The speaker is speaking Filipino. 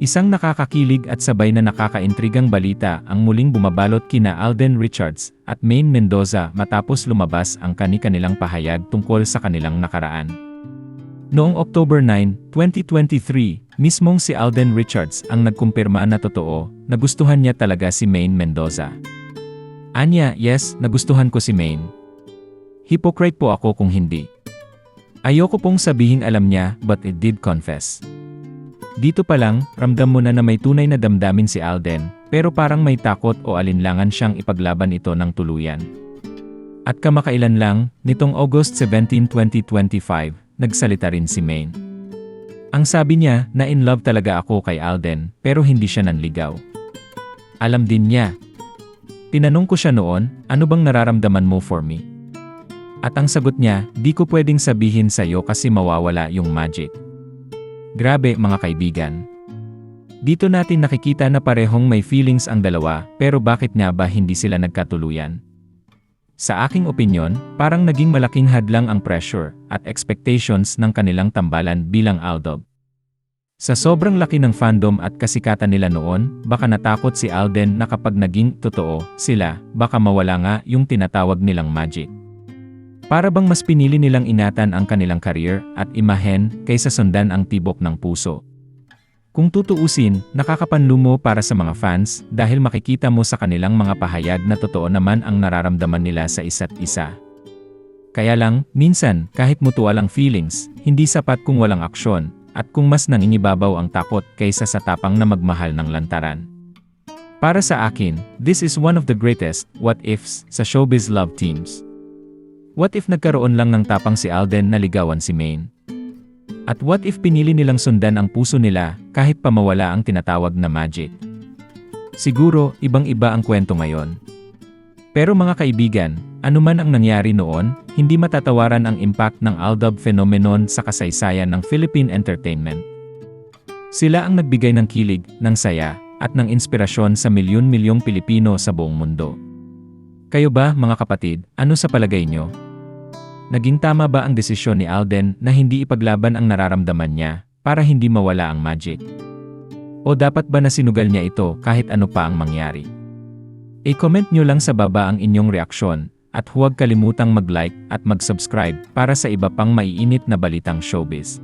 Isang nakakakilig at sabay na nakakaintrigang balita ang muling bumabalot kina Alden Richards at Maine Mendoza matapos lumabas ang kani-kanilang pahayag tungkol sa kanilang nakaraan. Noong October 9, 2023, mismong si Alden Richards ang nagkumpirma na totoo na gustuhan niya talaga si Maine Mendoza. Anya, yes, nagustuhan ko si Maine. Hypocrite po ako kung hindi. Ayoko pong sabihin alam niya but it did confess. Dito pa lang, ramdam mo na na may tunay na damdamin si Alden, pero parang may takot o alinlangan siyang ipaglaban ito ng tuluyan. At kamakailan lang, nitong August 17, 2025, nagsalita rin si Maine. Ang sabi niya na in love talaga ako kay Alden, pero hindi siya nanligaw. Alam din niya. Tinanong ko siya noon, ano bang nararamdaman mo for me? At ang sagot niya, di ko pwedeng sabihin sa'yo kasi mawawala yung magic. Grabe mga kaibigan. Dito natin nakikita na parehong may feelings ang dalawa, pero bakit nga ba hindi sila nagkatuluyan? Sa aking opinyon, parang naging malaking hadlang ang pressure at expectations ng kanilang tambalan bilang Aldob. Sa sobrang laki ng fandom at kasikatan nila noon, baka natakot si Alden na kapag naging totoo sila, baka mawala nga yung tinatawag nilang magic. Para bang mas pinili nilang inatan ang kanilang career at imahen kaysa sundan ang tibok ng puso. Kung tutuusin, nakakapanlumo para sa mga fans dahil makikita mo sa kanilang mga pahayag na totoo naman ang nararamdaman nila sa isa't isa. Kaya lang, minsan, kahit mutual ang feelings, hindi sapat kung walang aksyon, at kung mas nangingibabaw ang takot kaysa sa tapang na magmahal ng lantaran. Para sa akin, this is one of the greatest what-ifs sa showbiz love teams. What if nagkaroon lang ng tapang si Alden na ligawan si Maine? At what if pinili nilang sundan ang puso nila kahit pa mawala ang tinatawag na magic? Siguro, ibang-iba ang kwento ngayon. Pero mga kaibigan, anuman ang nangyari noon, hindi matatawaran ang impact ng Aldab phenomenon sa kasaysayan ng Philippine entertainment. Sila ang nagbigay ng kilig, ng saya, at ng inspirasyon sa milyon-milyong Pilipino sa buong mundo. Kayo ba, mga kapatid, ano sa palagay nyo? Naging tama ba ang desisyon ni Alden na hindi ipaglaban ang nararamdaman niya para hindi mawala ang magic? O dapat ba na sinugal niya ito kahit ano pa ang mangyari? I-comment nyo lang sa baba ang inyong reaksyon at huwag kalimutang mag-like at mag-subscribe para sa iba pang maiinit na balitang showbiz.